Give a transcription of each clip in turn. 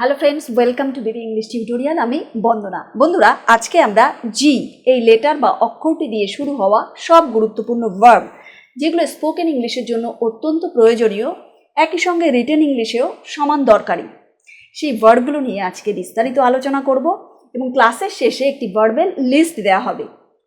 Hello friends welcome to Didi English tutorial আমি বন্দনা। বন্ধুরা, আজকে আমরা জি এই লেটার বা অক্ষরটি দিয়ে শুরু হওয়া সব গুরুত্বপূর্ণ ভার্ব যেগুলো স্পোকেন ইংলিশের জন্য অত্যন্ত প্রয়োজনীয়, একই সঙ্গে রিটেন ইংলিশেও সমান দরকারি। সেই ভার্বগুলো নিয়ে আজকে বিস্তারিত আলোচনা করব এবং ক্লাসের শেষে একটি ভার্বের লিস্ট দেওয়া হবে।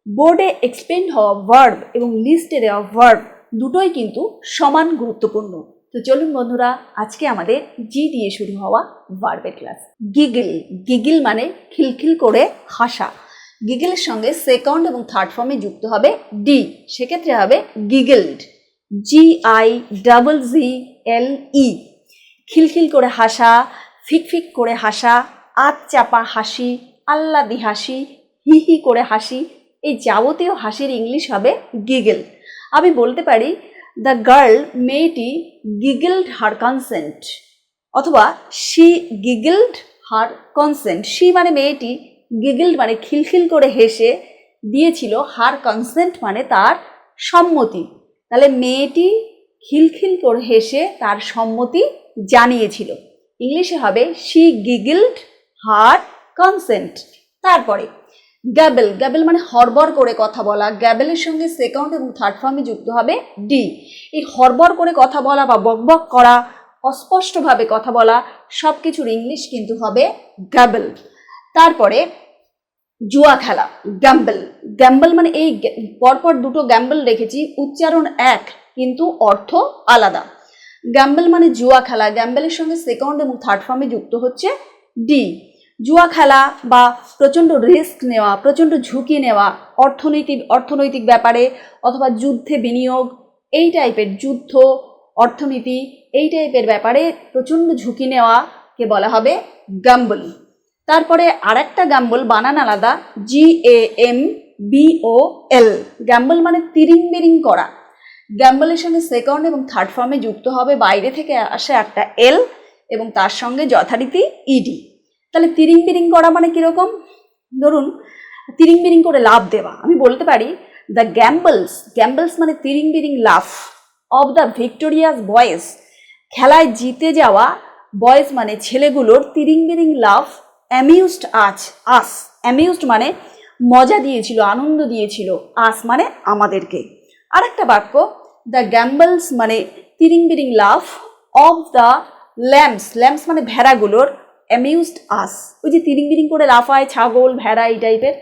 বোর্ডে এক্সপেন্ড হওয়া ভার্ব এবং লিস্টে দেওয়া ভার্ব দুটোই কিন্তু সমান গুরুত্বপূর্ণ। তো চলুন বন্ধুরা, আজকে আমাদের জি দিয়ে শুরু হওয়া ভার্বের ক্লাস গিগল গিগল মানে খিলখিল করে হাসা। গিগলের সঙ্গে সেকেন্ড এবং থার্ড ফর্মে যুক্ত হবে ডি সেক্ষেত্রে হবে গিগলড জি আই ডাবল জি এল ই খিলখিল করে হাসা, ফিকফিক করে হাসা, আত চাপা হাসি আল্লাদি হাসি, হি হি করে হাসি। এই যাবতীয় হাসির ইংলিশ হবে গিগল আমি বলতে পারি দ্য গার্ল মেয়েটি গিগলড হার কনসেন্ট অথবা she giggled her consent she মানে মেয়েটি গিগলড মানে খিলখিল করে হেসে দিয়েছিল হার কনসেন্ট মানে তার সম্মতি। তাহলে মেয়েটি খিলখিল করে হেসে তার সম্মতি জানিয়েছিল। ইংলিশে হবে শি গিগলড হার কনসেন্ট তারপরে গ্যাবেল গ্যাবেল মানে হরবর করে কথা বলা। গ্যাবেলের সঙ্গে সেকেন্ড এবং থার্ড ফর্মে যুক্ত হবে ডি এই হরবর করে কথা বলা বা বকবক করা, অস্পষ্টভাবে কথা বলা সব কিছুর ইংলিশ কিন্তু হবে গ্যাবেল। তারপরে জুয়া খেলা, গ্যাম্বল। গ্যাম্বল মানে এই পরপর দুটো গ্যাম্বল রেখেছি, উচ্চারণ এক, কিন্তু অর্থ আলাদা। গ্যাম্বল মানে জুয়া খেলা, গ্যাম্বলের সঙ্গে সেকেন্ড এবং থার্ড ফর্মে যুক্ত হচ্ছে ডি জুয়া খেলা বা প্রচণ্ড রিস্ক নেওয়া, প্রচণ্ড ঝুঁকি নেওয়া, অর্থনৈতিক অর্থনৈতিক ব্যাপারে অথবা যুদ্ধে বিনিয়োগ, এই টাইপের যুদ্ধ, অর্থনীতি, এই টাইপের ব্যাপারে প্রচণ্ড ঝুঁকি নেওয়াকে বলা হবে গ্যাম্বল তারপরে আরেকটা গ্যাম্বল বানান আলাদা G A M B O L gambol মানে তিরিং বিরিং করা। গ্যাম্বলের সঙ্গে সেকেন্ড এবং থার্ড ফর্মে যুক্ত হবে, বাইরে থেকে আসে একটা এল এবং তার সঙ্গে যথারীতি ইডি তাহলে তিরিং বিরিং করা মানে কীরকম? ধরুন, তিরিং বিরিং করে লাভ দেওয়া। আমি বলতে পারি দ্য গ্যাম্বলস গ্যাম্বলস মানে তিরিং বিরিং love of the victorious boys খেলায় জিতে যাওয়া বয়েস মানে ছেলেগুলোর তিরিং বিরিং লাভ অ্যামিউজড আজ আস অ্যামিউজড মানে মজা দিয়েছিল, আনন্দ দিয়েছিল আস মানে আমাদেরকে। আরেকটা বাক্য দ্য গ্যাম্বলস মানে তিরিং বিরিং love of the lambs lambs মানে ভেড়াগুলোর অ্যামিউজড আস ওই যে তিরিং বিরিং করে লাফায়, ছাগল, ভেড়া, এই টাইপের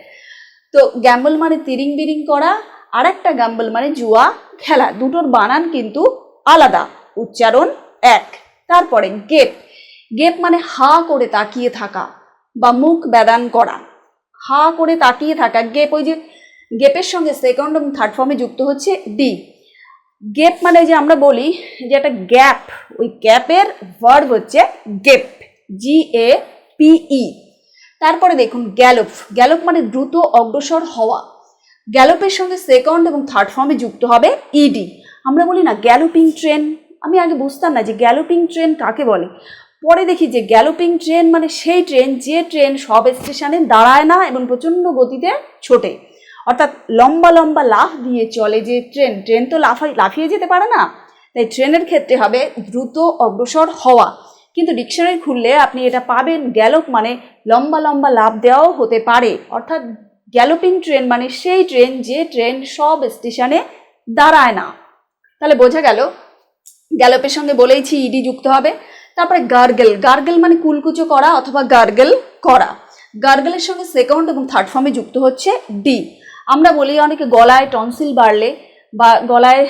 তো গ্যাম্বল মানে তিরিং বিরিং করা আর একটা গ্যাম্বল মানে জুয়া, খেলা। দুটোর বানান কিন্তু আলাদা। উচ্চারণ এক। তারপরে গেপ। গেপ মানে হা করে তাকিয়ে থাকা বা মুখ ব্যাদান করা। হা করে তাকিয়ে থাকা। গেপ ওই যে, গেপের সঙ্গে সেকেন্ড এবং থার্ড ফর্মে যুক্ত হচ্ছে ডি গেপ মানে যে আমরা বলি যে একটা গ্যাপ, ওই গ্যাপের ভার্ব হচ্ছে গেপ। জি এ পিই তারপরে দেখুন গ্যালোপ গ্যালোপ মানে দ্রুত অগ্রসর হওয়া। গ্যালোপের সঙ্গে সেকেন্ড এবং থার্ড ফর্মে যুক্ত হবে ইডি আমরা বলি না গ্যালোপিং ট্রেন আমি আগে বুঝতাম না যে গ্যালোপিং ট্রেন কাকে বলে। পরে দেখি যে গ্যালোপিং ট্রেন মানে সেই ট্রেন যে ট্রেন সব স্টেশনে দাঁড়ায় না এবং প্রচণ্ড গতিতে ছোটে। অর্থাৎ লম্বা লম্বা লাফ দিয়ে চলে যে ট্রেন ট্রেন তো লাফাই লাফিয়ে যেতে পারে না। তাই ট্রেনের ক্ষেত্রে হবে দ্রুত অগ্রসর হওয়া। কিন্তু ডিকশনারি খুললে আপনি এটা পাবেন গ্যালোপ মানে লম্বা লম্বা লাভ দেওয়াও হতে পারে। অর্থাৎ গ্যালোপিং ট্রেন মানে সেই ট্রেন যে ট্রেন সব স্টেশনে দাঁড়ায় না। তাহলে বোঝা গেল, গ্যালোপের সঙ্গে বলেইছি ইডি যুক্ত হবে। তারপরে গার্গেল গার্গেল মানে কুলকুচো করা অথবা গার্গেল করা। গার্গেলের সঙ্গে সেকেন্ড এবং থার্ড ফর্মে যুক্ত হচ্ছে ডি আমরা বলি অনেকে গলায় টনসিল বাড়লে বা গলায়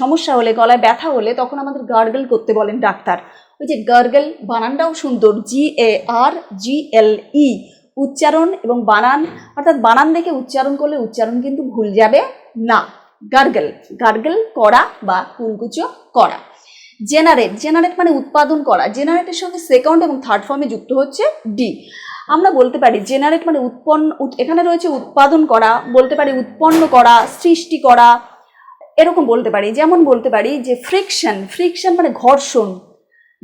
সমস্যা হলে, গলায় ব্যথা হলে তখন আমাদের গার্গেল করতে বলেন ডাক্তার। ওই যে গার্গেল, বানানটাও সুন্দর জি এ আর জি এল ই উচ্চারণ এবং বানান, অর্থাৎ বানান দেখে উচ্চারণ করলে উচ্চারণ কিন্তু ভুল যাবে না। গার্গেল গার্গেল করা বা কুলকুচো করা। জেনারেট জেনারেট মানে উৎপাদন করা। জেনারেটের সঙ্গে সেকেন্ড এবং থার্ড ফর্মে যুক্ত হচ্ছে ডি আমরা বলতে পারি জেনারেট মানে উৎপন্ন এখানে রয়েছে উৎপাদন করা, বলতে পারি উৎপন্ন করা, সৃষ্টি করা, এরকম বলতে পারি। যেমন বলতে পারি যে ফ্রিকশন ফ্রিকশন মানে ঘর্ষণ।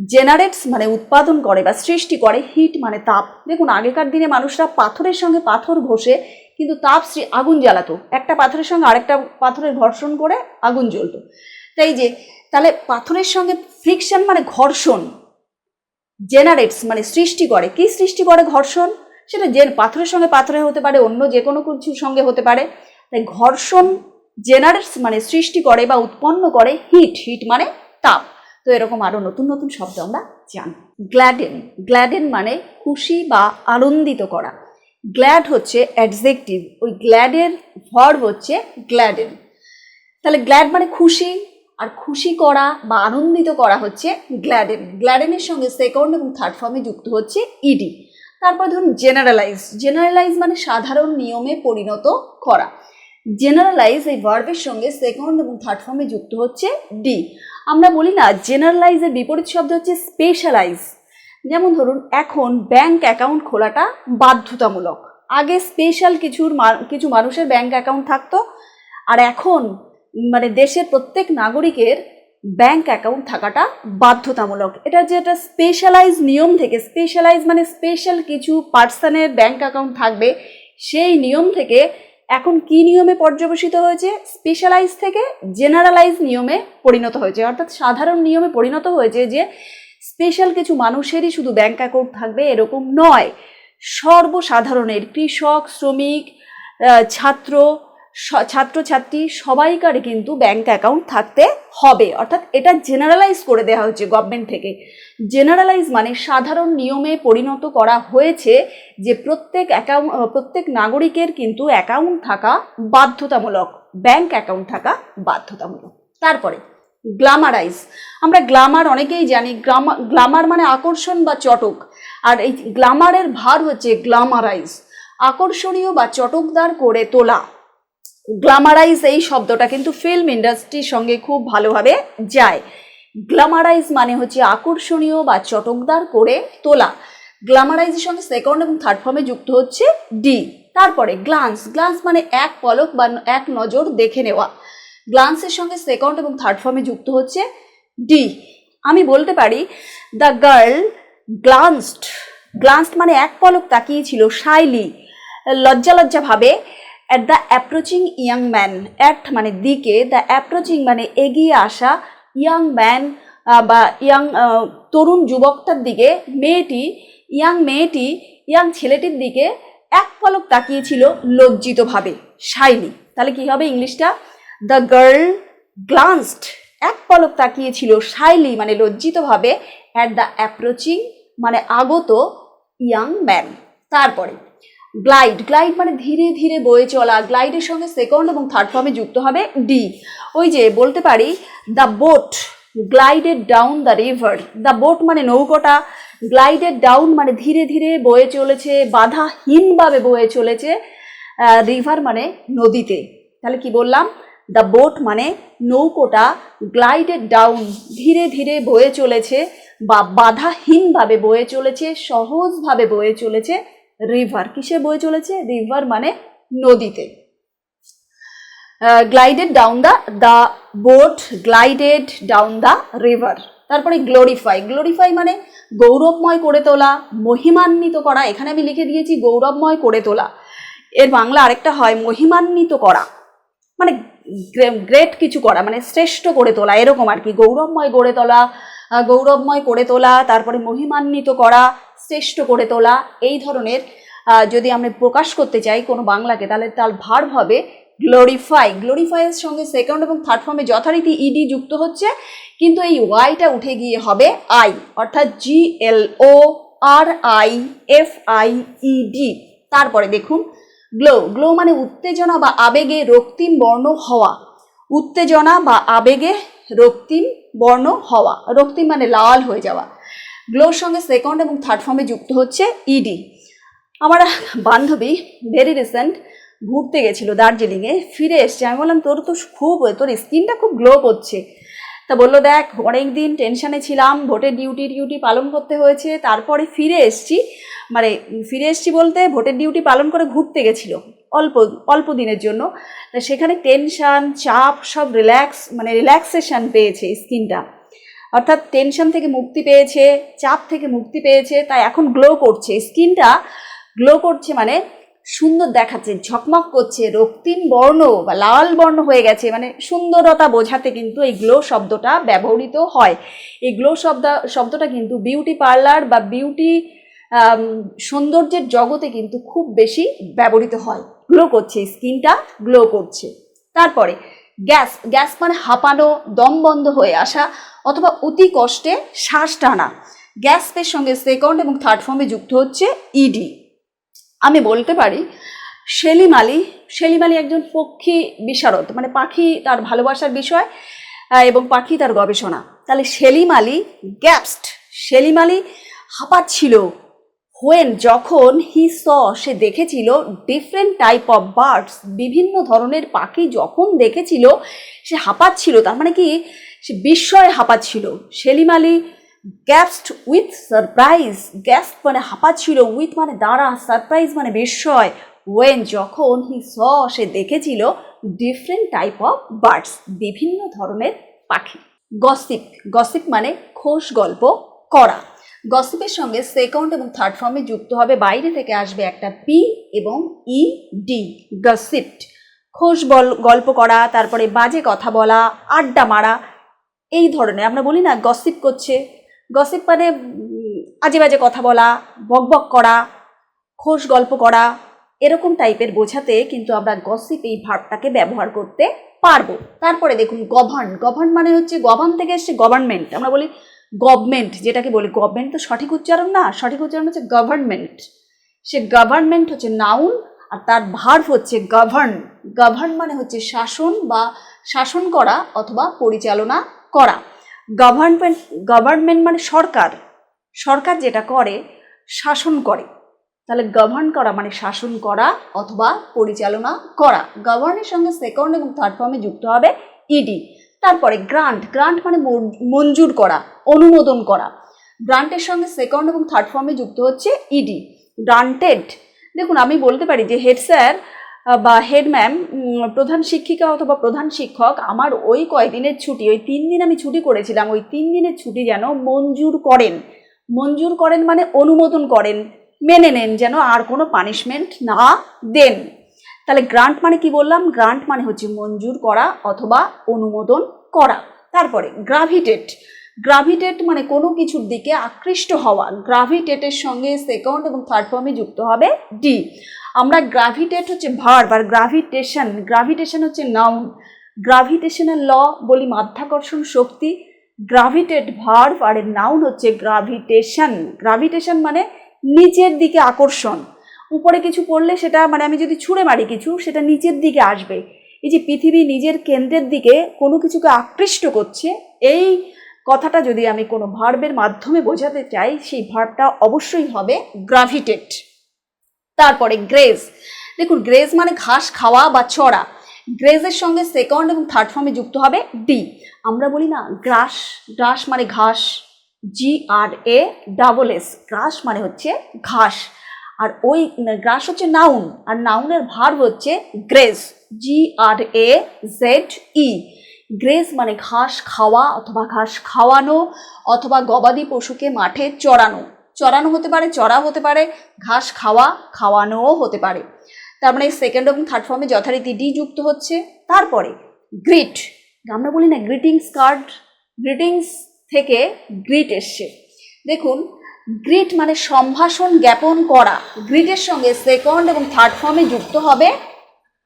জেনারেটস মানে উৎপাদন করে বা সৃষ্টি করে হিট মানে তাপ। দেখুন, আগেকার দিনে মানুষরা পাথরের সঙ্গে পাথর ঘষে কিন্তু তাপ সৃ- আগুন জ্বালাতো। একটা পাথরের সঙ্গে আরেকটা পাথরের ঘর্ষণ করে আগুন জ্বলতো। তাই যে, তাহলে পাথরের সঙ্গে ফ্রিকশন মানে ঘর্ষণ জেনারেটস মানে সৃষ্টি করে। কি সৃষ্টি করে ঘর্ষণ? সেটা যে পাথরের সঙ্গে পাথরে হতে পারে, অন্য যে কোনো কিছুর সঙ্গে হতে পারে। তাই ঘর্ষণ জেনারেটস মানে সৃষ্টি করে বা উৎপন্ন করে হিট হিট মানে তাপ। তো এরকম আরও নতুন নতুন শব্দ আমরা জানি। গ্ল্যাডেন গ্ল্যাডেন মানে খুশি বা আনন্দিত করা। গ্ল্যাড হচ্ছে অ্যাডজেক্টিভ ওই গ্ল্যাডের ভার্ব হচ্ছে গ্ল্যাডেন তাহলে গ্ল্যাড মানে খুশি, আর খুশি করা বা আনন্দিত করা হচ্ছে গ্ল্যাডেন গ্ল্যাডেনের সঙ্গে সেকেন্ড এবং থার্ড ফর্মে যুক্ত হচ্ছে ইডি তারপর ধরুন জেনারেলাইজ জেনারেলাইজ মানে সাধারণ নিয়মে পরিণত করা। জেনারেলাইজ এই ভার্বের সঙ্গে সেকেন্ড এবং থার্ড ফর্মে যুক্ত হচ্ছে ডি আমরা বলি না জেনারেলাইজের বিপরীত শব্দ হচ্ছে স্পেশালাইজ যেমন ধরুন, এখন ব্যাংক অ্যাকাউন্ট খোলাটা বাধ্যতামূলক। আগে স্পেশাল কিছুর কিছু মানুষের ব্যাংক অ্যাকাউন্ট থাকতো, আর এখন মানে দেশের প্রত্যেক নাগরিকের ব্যাংক অ্যাকাউন্ট থাকাটা বাধ্যতামূলক। এটা যে একটা স্পেশালাইজ নিয়ম থেকে স্পেশালাইজ মানে স্পেশাল কিছু পার্সনের ব্যাংক অ্যাকাউন্ট থাকবে, সেই নিয়ম থেকে এখন কি নিয়মে পর্যবেসিত হয়েছে? স্পেশালাইজ থেকে জেনারালাইজ নিয়মে পরিণত হয়েছে। অর্থাৎ সাধারণ নিয়মে পরিণত হয়েছে যে স্পেশাল কিছু মানুষেরই শুধু ব্যাংক অ্যাকাউন্ট থাকবে এরকম নয়। সর্বসাধারণের, কৃষক, শ্রমিক ছাত্র ছাত্রছাত্রী সবাইকার কিন্তু ব্যাংক অ্যাকাউন্ট থাকতে হবে। অর্থাৎ এটা জেনারেলাইজ করে দেওয়া হচ্ছে গভর্নমেন্ট থেকে। জেনারেলাইজ মানে সাধারণ নিয়মে পরিণত করা হয়েছে যে প্রত্যেক অ্যাকাউন্ট প্রত্যেক নাগরিকের কিন্তু অ্যাকাউন্ট থাকা বাধ্যতামূলক ব্যাংক অ্যাকাউন্ট থাকা বাধ্যতামূলক। তারপরে গ্লামারাইজ আমরা গ্লামার অনেকেই জানি গ্লামা গ্লামার মানে আকর্ষণ বা চটক। আর এই গ্লামারের ভার হচ্ছে গ্লামারাইজ আকর্ষণীয় বা চটকদার করে তোলা। গ্লামারাইজ এই শব্দটা কিন্তু ফিল্ম ইন্ডাস্ট্রির সঙ্গে খুব ভালোভাবে যায়। গ্লামারাইজ মানে হচ্ছে আকর্ষণীয় বা চটকদার করে তোলা। গ্লামারাইজের সঙ্গে সেকেন্ড এবং থার্ড ফর্মে যুক্ত হচ্ছে ডি তারপরে গ্লান্স গ্লান্স মানে এক পলক বা এক নজর দেখে নেওয়া। গ্লান্সের সঙ্গে সেকেন্ড এবং থার্ড ফর্মে যুক্ত হচ্ছে ডি আমি বলতে পারি দ্য গার্ল গ্লান্সড গ্লান্সড মানে এক পলক তাকিয়েছিল শাইলি। লজ্জা লজ্জা ভাবে at the approaching young man at মানে দিকে দ্য অ্যাপ্রোচিং মানে এগিয়ে আসা ইয়াং ম্যান বা ইয়াং তরুণ যুবকটার দিকে, মেয়েটি ইয়াং মেয়েটি ইয়াং ছেলেটির দিকে এক পলক তাকিয়েছিল লজ্জিতভাবে, শাইনি। তাহলে কি হবে ইংলিশটা? দ্য গার্ল গ্লান্সড এক পলক তাকিয়েছিল শাইলি মানে লজ্জিতভাবে অ্যাট দ্য অ্যাপ্রোচিং মানে আগত ইয়াং ম্যান তারপরে গ্লাইড গ্লাইড মানে ধীরে ধীরে বয়ে চলা। গ্লাইডের সঙ্গে সেকেন্ড এবং থার্ড ফর্মে যুক্ত হবে ডি ওই যে বলতে পারি the boat glided down the river the boat মানে নৌকোটা। গ্লাইডেড ডাউন মানে ধীরে ধীরে বয়ে চলেছে, বাধাহীনভাবে বয়ে চলেছে রিভার মানে নদীতে। তাহলে কি বললাম? দ্য বোট মানে নৌকোটা গ্লাইডেড ডাউন ধীরে ধীরে বয়ে চলেছে বা বাধাহীনভাবে বয়ে চলেছে, সহজভাবে বয়ে চলেছে রিভার কিসে বয়ে চলেছে? রিভার মানে নদীতে। Glided down the the boat glided down the river তারপরে গ্লোরিফাই গ্লোরিফাই মানে গৌরবময় করে তোলা, মহিমান্বিত করা। এখানে আমি লিখে দিয়েছি গৌরবময় করে তোলা। এর বাংলা আরেকটা হয় মহিমান্বিত করা। মানে গ্রেট কিছু করা মানে শ্রেষ্ঠ করে তোলা। এরকম আর কি। গৌরবময় গড়ে তোলা গৌরবময় করে তোলা, তারপরে মহিমান্বিত করা শ্রেষ্ঠ করে তোলা এই ধরনের যদি আমরা প্রকাশ করতে চাই কোনো বাংলাকে, তাহলে তার ভার হবে গ্লোরিফাই গ্লোরিফাইয়ের সঙ্গে সেকেন্ড এবং থার্ড ফর্মে যথারীতি ইডি যুক্ত হচ্ছে, কিন্তু এই ওয়াইটা উঠে গিয়ে হবে আই অর্থাৎ G L O R I F I ED তারপরে দেখুন গ্লো গ্লো মানে উত্তেজনা বা আবেগে রক্তিম বর্ণ হওয়া। উত্তেজনা বা আবেগে রক্তিম বর্ণ হওয়া। রক্তিম মানে লাল হয়ে যাওয়া। গ্লোর সঙ্গে সেকেন্ড এবং থার্ড ফর্মে যুক্ত হচ্ছে ইডি আমার বান্ধবী ভেরি রিসেন্ট ঘুরতে গেছিল দার্জিলিংয়ে, ফিরে এসছে। আমি বললাম, তোর তো খুব, তোর স্কিনটা খুব গ্লো করছে। তা বলল, দেখ অনেক দিন টেনশানে ছিলাম, ভোটের ডিউটি ডিউটি পালন করতে হয়েছে। তারপরে ফিরে এসছি। মানে ফিরে এসছি বলতে ভোটের ডিউটি পালন করে ঘুরতে গেছিল, অল্প অল্প দিনের জন্য। সেখানে টেনশান চাপ, সব রিল্যাক্স মানে রিল্যাক্সেশন পেয়েছে স্কিনটা। অর্থাৎ টেনশন থেকে মুক্তি পেয়েছে, চাপ থেকে মুক্তি পেয়েছে, তাই এখন গ্লো করছে। স্কিনটা গ্লো করছে মানে সুন্দর দেখাচ্ছে, ঝকমক করছে, রক্তিম বর্ণ বা লাল বর্ণ হয়ে গেছে। মানে সুন্দরতা বোঝাতে কিন্তু এই গ্লো শব্দটা ব্যবহৃত হয়। এই গ্লো শব্দ, শব্দটা কিন্তু বিউটি পার্লার বা বিউটি সৌন্দর্যের জগতে কিন্তু খুব বেশি ব্যবহৃত হয়। গ্লো করছে, স্কিনটা গ্লো করছে। তারপরে গ্যাস গ্যাস মানে হাঁপানো, দম বন্ধ হয়ে আসা অথবা অতি কষ্টে শ্বাস টানা। গ্যাসপের সঙ্গে সেকেন্ড এবং থার্ড ফর্মে যুক্ত হচ্ছে ইডি আমি বলতে পারি, সেলিম আলী সেলিম আলী একজন পক্ষী বিশারদ মানে পাখি তার ভালোবাসার বিষয় এবং পাখি তার গবেষণা। তাহলে সেলিম আলী, গ্যাপসড সেলিম আলী হাঁপাচ্ছিল হোয়েন যখন হি স সে দেখেছিল ডিফারেন্ট টাইপ অফ বার্ডস বিভিন্ন ধরনের পাখি যখন দেখেছিল, সে হাঁপাচ্ছিল, তার মানে কি? সে বিস্ময়ে হাঁপাচ্ছিল। Salim Ali gasped with surprise gasp মানে হাঁপাচ্ছিল উইথ মানে দাঁড়া সারপ্রাইজ মানে বিস্ময়। ওয়েন যখন হি স সে দেখেছিল ডিফারেন্ট টাইপ অফ বার্ডস বিভিন্ন ধরনের পাখি। গসিপ গসিপ মানে খোশ গল্প করা। গসিপের সঙ্গে সেকেন্ড এবং থার্ড ফর্মে যুক্ত হবে। বাইরে থেকে আসবে একটা পি এবং ই ডি গসিপড খোশ বল, গল্প করা, তারপরে বাজে কথা বলা, আড্ডা মারা, এই ধরনের। আমরা বলি না গসিপ করছে। গসিপ মানে আজে বাজে কথা বলা বকবক করা, খোশ গল্প করা, এরকম টাইপের বোঝাতে কিন্তু আমরা গসিপ এই ভাবটাকে ব্যবহার করতে পারব। তারপরে দেখুন গভর্ন গভর্ন মানে হচ্ছে গভর্ন থেকে এসছে গভর্নমেন্ট আমরা বলি গভর্নমেন্ট, যেটাকে বলি, গভর্নমেন্ট তো সঠিক উচ্চারণ না, সঠিক উচ্চারণ হচ্ছে গভর্নমেন্ট। সে গভর্নমেন্ট হচ্ছে নাউন আর তার ভার্ভ হচ্ছে গভর্ন। গভর্ন মানে হচ্ছে শাসন বা শাসন করা অথবা পরিচালনা করা। গভর্নমেন্ট গভর্নমেন্ট মানে সরকার। সরকার যেটা করে, শাসন করে। তাহলে গভর্ন করা মানে শাসন করা অথবা পরিচালনা করা। গভর্নের সঙ্গে সেকেন্ড এবং থার্ড ফর্মে যুক্ত হবে ইডি তারপরে গ্রান্ট গ্রান্ট মানে মঞ্জুর করা, অনুমোদন করা। গ্রান্টের সঙ্গে সেকেন্ড এবং থার্ড ফর্মে যুক্ত হচ্ছে ইডি গ্রান্টেড দেখুন, আমি বলতে পারি যে হেড স্যার বা হেড ম্যাম প্রধান শিক্ষিকা অথবা প্রধান শিক্ষক, আমার ওই কয়দিনের ছুটি, ওই তিন দিন আমি ছুটি করেছিলাম, ওই তিন দিনের ছুটি যেন মঞ্জুর করেন। মঞ্জুর করেন মানে অনুমোদন করেন, মেনে নেন, যেন আর কোনো পানিশমেন্ট না দেন। তাহলে গ্রান্ট মানে কি বললাম? গ্রান্ট মানে হচ্ছে মঞ্জুর করা অথবা অনুমোদন করা। তারপরে গ্রাভিটেট গ্রাভিটেট মানে কোনো কিছুর দিকে আকৃষ্ট হওয়া। গ্রাভিটেটের সঙ্গে সেকেন্ড এবং থার্ড ফর্মে যুক্ত হবে ডি আমরা গ্রাভিটেট হচ্ছে ভার্ব আর গ্রাভিটেশন গ্রাভিটেশন হচ্ছে নাউন গ্রাভিটেশনাল ল বলি মাধ্যাকর্ষণ শক্তি। গ্রাভিটেট ভার্ব আর নাউন হচ্ছে গ্রাভিটেশন গ্রাভিটেশন মানে নিচের দিকে আকর্ষণ। উপরে কিছু পড়লে সেটা মানে আমি যদি ছুঁড়ে মারি কিছু, সেটা নিচের দিকে আসবে। এই যে পৃথিবী নিজের কেন্দ্রের দিকে কোনো কিছুকে আকৃষ্ট করছে, এই কথাটা যদি আমি কোনো ভার্বের মাধ্যমে বোঝাতে চাই, সেই ভার্বটা অবশ্যই হবে গ্রাভিটেট। তারপরে গ্রেজ। দেখুন, গ্রেজ মানে ঘাস খাওয়া বা চড়া। গ্রেজের সঙ্গে সেকেন্ড এবং থার্ড ফর্মে যুক্ত হবে ডি। আমরা বলি না গ্রাস গ্রাস মানে ঘাস জি আর এ ডাবল এস গ্রাস মানে হচ্ছে ঘাস। আর ওই গ্রাস হচ্ছে নাউন আর নাউনের ভার হচ্ছে graze G R A Z E graze মানে ঘাস খাওয়া অথবা ঘাস খাওয়ানো অথবা গবাদি পশুকে মাঠে চড়ানো। চড়ানো হতে পারে, চড়া হতে পারে, ঘাস খাওয়া, খাওয়ানোও হতে পারে। তার মানে সেকেন্ড এবং থার্ড ফর্মে যথারীতি ডি যুক্ত হচ্ছে। তারপরে গ্রিট আমরা বলি না গ্রিটিংস কার্ড গ্রিটিংস থেকে গ্রিট এসছে। দেখুন গ্রিট মানে সম্ভাষণ জ্ঞাপন করা। গ্রিটের সঙ্গে সেকেন্ড এবং থার্ড ফর্মে যুক্ত হবে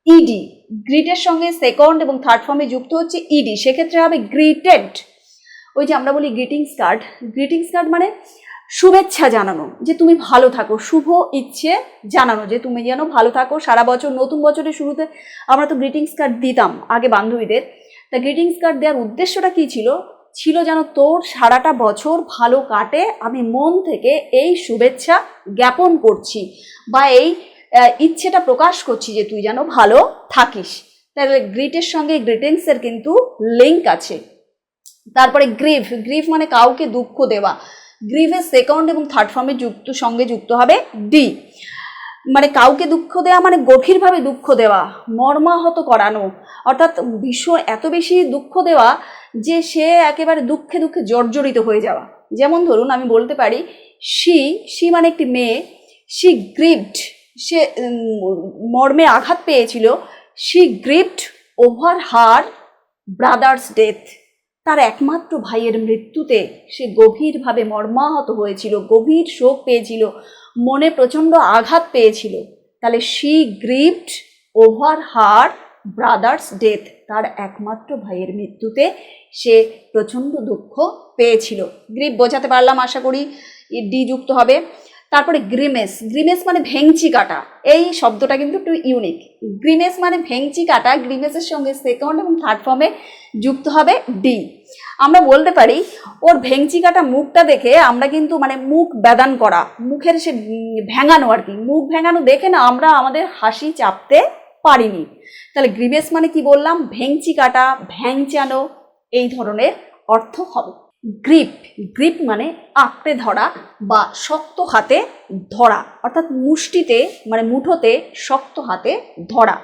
ইডি গ্রিটের সঙ্গে সেকেন্ড এবং থার্ড ফর্মে যুক্ত হচ্ছে ইডি সেক্ষেত্রে হবে গ্রিটেড ওই যে আমরা বলি গ্রিটিংস কার্ড গ্রিটিংস কার্ড মানে শুভেচ্ছা জানানো, যে তুমি ভালো থাকো, শুভ ইচ্ছে জানানো, যে তুমি যেন ভালো থাকো। সারা বছর, নতুন বছরের শুরুতে আমরা তো গ্রিটিংস কার্ড দিতাম, আগে বান্ধবীদের। তা গ্রিটিংস কার্ড দেওয়ার উদ্দেশ্যটা কী ছিল? ছিল যেন তোর সারাটা বছর ভালো কাটে। আমি মন থেকে এই শুভেচ্ছা জ্ঞাপন করছি বা এই ইচ্ছেটা প্রকাশ করছি যে তুই যেন ভালো থাকিস। তাহলে গ্রিটের সঙ্গে গ্রিটিংসের কিন্তু লিঙ্ক আছে। তারপরে গ্রিভ গ্রিভ মানে কাউকে দুঃখ দেওয়া। গ্রিভের সেকেন্ড এবং থার্ড ফর্মে যুক্ত, সঙ্গে যুক্ত হবে ডি মানে কাউকে দুঃখ দেওয়া মানে গভীরভাবে দুঃখ দেওয়া, মর্মাহত করানো। অর্থাৎ ভীষণ এত বেশি দুঃখ দেওয়া যে সে একেবারে দুঃখে দুঃখে জর্জরিত হয়ে যাওয়া। যেমন ধরুন, আমি বলতে পারি সি সি মানে একটি মেয়ে সি গ্রিভড সে মর্মে আঘাত পেয়েছিল she grieved over her brother's death তার একমাত্র ভাইয়ের মৃত্যুতে সে গভীরভাবে মর্মাহত হয়েছিল, গভীর শোক পেয়েছিল, মনে প্রচণ্ড আঘাত পেয়েছিল। তাহলে she grieved over her brother's death তার একমাত্র ভাইয়ের মৃত্যুতে সে প্রচণ্ড দুঃখ পেয়েছিল। গ্রিপ বোঝাতে পারলাম, আশা করি ডি যুক্ত হবে। তারপরে গ্রিমেস গ্রিমেস মানে ভেংচি কাটা। এই শব্দটা কিন্তু একটু ইউনিক গ্রিমেস মানে ভেংচি কাটা গ্রিমেসের সঙ্গে সেকেন্ড এবং থার্ড ফর্মে যুক্ত হবে ডি আমরা বলতে পারি, ওর ভেংচি কাটা মুখটা দেখে আমরা কিন্তু মানে মুখ বেদান করা, মুখের সে ভেঙানো আর কি। মুখ ভেঙানো দেখে না আমরা আমাদের হাসি চাপতে পারিনি। তাহলে গ্রিমেস মানে কি বললাম? ভেংচি কাটা, ভ্যাংচানো, এই ধরনের অর্থ হবে। গ্রিপ গ্রিপ মানে আঁকড়ে ধরা বা শক্ত হাতে ধরা, অর্থাৎ মুষ্টিতে মানে মুঠোতে শক্ত হাতে ধরা।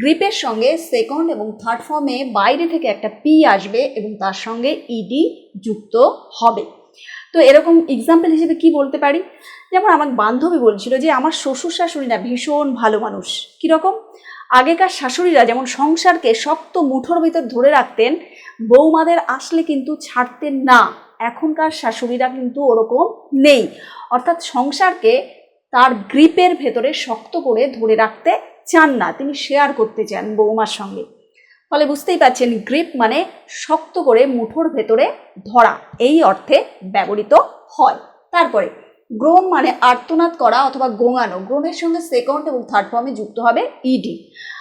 গ্রিপের সঙ্গে সেকেন্ড এবং থার্ড ফর্মে বাইরে থেকে একটা পি আসবে এবং তার সঙ্গে ইডি যুক্ত হবে। তো এরকম এক্সাম্পল হিসেবে কি বলতে পারি? যেমন আমার বান্ধবী বলছিল যে, আমার শ্বশুর শাশুড়ি না ভীষণ ভালো মানুষ। কীরকম? আগেকার শাশুড়িরা যেমন সংসারকে শক্ত মুঠোর ভিতর ধরে রাখতেন, বৌমাদের আসলে কিন্তু ছাড়তেন না। এখনকার শাশুড়িরা কিন্তু ওরকম নেই। অর্থাৎ সংসারকে তার গ্রিপের ভেতরে শক্ত করে ধরে রাখতে চান না। তিনি শেয়ার করতে চান বৌমার সঙ্গে। ফলে বুঝতেই পারছেন গ্রিপ মানে শক্ত করে মুঠোর ভেতরে ধরা। এই অর্থে ব্যবহৃত হয়। তারপরে গ্রোন মানে আর্তনাদ করা অথবা গোঙানো। গ্রোমের সঙ্গে সেকেন্ড এবং থার্ড ফর্মে যুক্ত হবে ইডি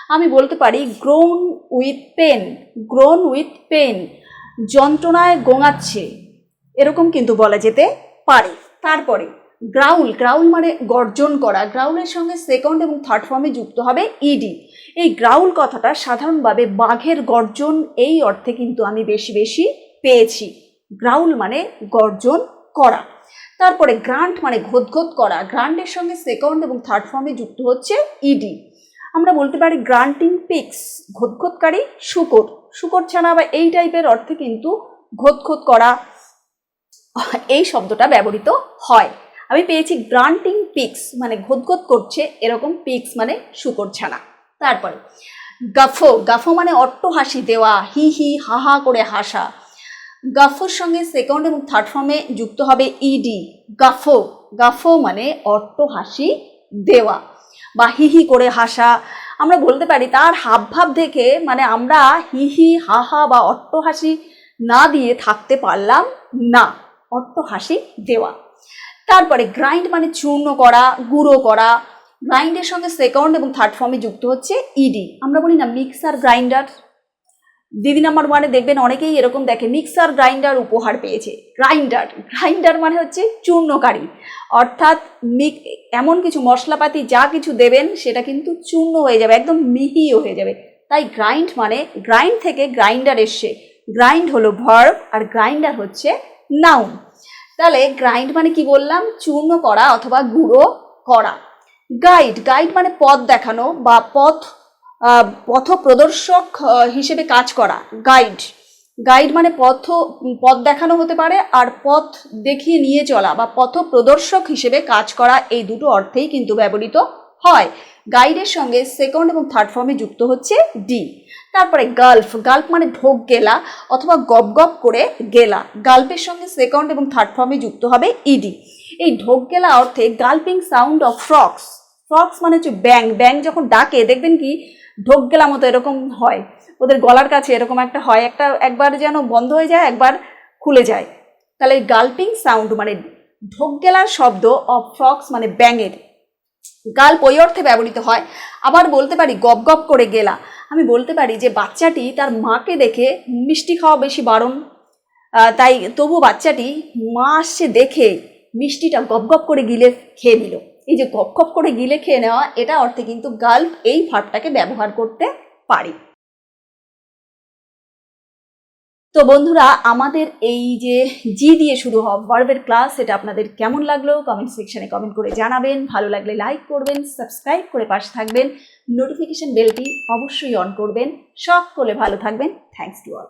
আমি বলতে পারি groan with pain groan with pain যন্ত্রণায় গোঙাচ্ছে, এরকম কিন্তু বলা যেতে পারে। তারপরে গ্রাউল গ্রাউল মানে গর্জন করা। গ্রাউলের সঙ্গে সেকেন্ড এবং থার্ড ফর্মে যুক্ত হবে ইডি এই গ্রাউল কথাটা সাধারণভাবে বাঘের গর্জন এই অর্থে কিন্তু আমি বেশি বেশি পেয়েছি। গ্রাউল মানে গর্জন করা। তারপরে গ্রান্ট মানে ঘোতঘোত করা। গ্রান্টের সঙ্গে সেকেন্ড এবং থার্ড ফর্মে যুক্ত হচ্ছে ইডি আমরা বলতে পারি গ্রান্টিং পিক্স ঘোতঘোতকারী শুকর। শুকর ছানা বা এই টাইপের অর্থে কিন্তু ঘোতঘোত করা এই শব্দটা ব্যবহৃত হয়। আমি পেয়েছি গ্রান্টিং পিক্স মানে ঘোতঘোত করছে এরকম পিক্স মানে শুকর ছানা তারপরে, গাফো। গাফো মানে অট্ট হাসি দেওয়া, হি হি হা হা করে হাসা। গাফোর সঙ্গে সেকেন্ড এবং থার্ড ফর্মে যুক্ত হবে ইডি গাফো গাফো মানে অট্ট হাসি দেওয়া বা হি হি করে হাসা। আমরা বলতে পারি তার হাবভাব দেখে মানে আমরা হি হি, হা হা বা অট্ট হাসি না দিয়ে থাকতে পারলাম না। অট্ট হাসি দেওয়া। তারপরে গ্রাইন্ড মানে চূর্ণ করা, গুঁড়ো করা। গ্রাইন্ডের সঙ্গে সেকেন্ড এবং থার্ড ফর্মে যুক্ত হচ্ছে ইডি আমরা বলি না মিক্সার গ্রাইন্ডার দিদি নাম্বার ওয়ানে দেখবেন অনেকেই এরকম দেখে মিক্সার গ্রাইন্ডার উপহার পেয়েছে। গ্রাইন্ডার গ্রাইন্ডার মানে হচ্ছে চূর্ণকারী। অর্থাৎ মিক এমন কিছু মশলাপাতি যা কিছু দেবেন সেটা কিন্তু চূর্ণ হয়ে যাবে, একদম মিহি হয়ে যাবে। তাই গ্রাইন্ড মানে গ্রাইন্ড থেকে গ্রাইন্ডার এসছে। গ্রাইন্ড হলো ভার্ব আর গ্রাইন্ডার হচ্ছে নাউন তাহলে গ্রাইন্ড মানে কি বললাম? চূর্ণ করা অথবা গুঁড়ো করা। গাইড গাইড মানে পথ দেখানো বা পথ পথ প্রদর্শক হিসেবে কাজ করা গাইড গাইড মানে পথ পথ দেখানো হতে পারে আর পথ দেখিয়ে নিয়ে চলা বা পথ প্রদর্শক হিসেবে কাজ করা এই দুটো অর্থেই কিন্তু ব্যবহৃত হয়। গাইডের সঙ্গে সেকেন্ড এবং থার্ড ফর্মে যুক্ত হচ্ছে ডি তারপরে গাল্ফ গাল্ফ মানে ঢোক গেলা অথবা গপ গপ করে গেলা। গাল্পের সঙ্গে সেকেন্ড এবং থার্ড ফর্মে যুক্ত হবে ইডি এই ঢোক গেলা অর্থে gulping sound of frogs frogs মানে হচ্ছে ব্যাং ব্যাং যখন ডাকে, দেখবেন কি ঢোক গেলাম মতো এরকম হয়। ওদের গলার কাছে এরকম একটা হয়, একটা একবার যেন বন্ধ হয়ে যায়, একবার খুলে যায়। তাহলে গাল্পিং সাউন্ড মানে ঢোক গেলার শব্দ অফ ফ্রক্স মানে ব্যাঙের। গাল্প ওই অর্থে ব্যবহৃত হয়। আবার বলতে পারি গপ গপ করে গেলা। আমি বলতে পারি যে বাচ্চাটি তার মাকে দেখে মিষ্টি খাওয়া বেশি বারণ। তাই তবু বাচ্চাটি মা আসছে দেখে মিষ্টিটা গপ গপ করে গিলে খেয়ে নিল। এই যে গপ খপ করে গিলে খেয়ে নেওয়া, এটা অর্থে কিন্তু গাল্প এই ভাবটাকে ব্যবহার করতে পারি। তো বন্ধুরা, আমাদের এই যে জি দিয়ে শুরু হওয়া ভার্বের ক্লাস এটা আপনাদের কেমন লাগল? কমেন্ট সেকশানে কমেন্ট করে জানাবেন। ভালো লাগলে লাইক করবেন সাবস্ক্রাইব করে পাশে থাকবেন। নোটিফিকেশন বেলটি অবশ্যই অন করবেন। সকলে ভালো থাকবেন। Thanks to all